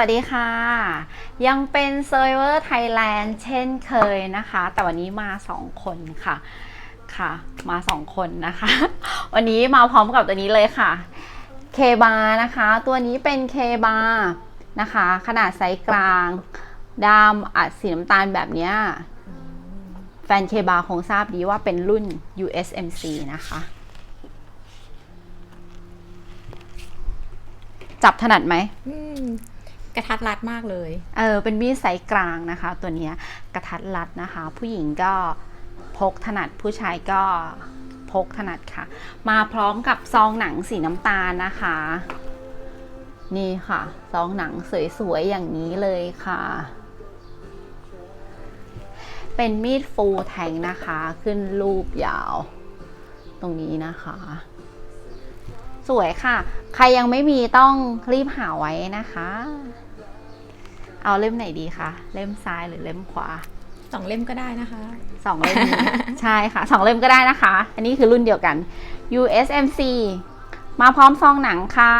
วัสดีค่ะ ยังเป็นเซอร์เวอร์ไทยแลนด์เช่นเคยนะคะ แต่วันนี้มา 2 คนค่ะค่ะ มา 2 คนนะคะ วันนี้มาพร้อมกับตัวนี้เลยค่ะเคบานะคะ ตัวนี้เป็นเคบานะคะ ขนาดไซส์กลางดำอัดสีน้ำตาลแบบเนี้ยแฟนเคบาคงทราบดีว่าเป็นรุ่น USMC นะคะ จับถนัดไหม กระทัดรัดมากเลย เออ เป็นมีดไซส์กลางนะคะ ตัวนี้กระทัดรัดนะคะ ผู้หญิงก็พกถนัดผู้ชายก็พกถนัดค่ะ มาพร้อมกับซองหนังสีน้ำตาลนะคะ นี่ค่ะ ซองหนังสวยๆ อย่างนี้เลยค่ะ เป็นมีดฟูแทงนะคะ ขึ้นรูปยาว ตรงนี้นะคะ สวยค่ะ ใครยังไม่มีต้องรีบหาไว้นะคะ เอาเล่มไหนดีคะ เล่มซ้ายหรือเล่มขวา สองเล่มก็ได้นะคะ สองเล่มนี้ใช่ค่ะ สองเล่มก็ได้นะคะ อันนี้คือรุ่นเดียวกัน USMC มาพร้อมซองหนังค่ะ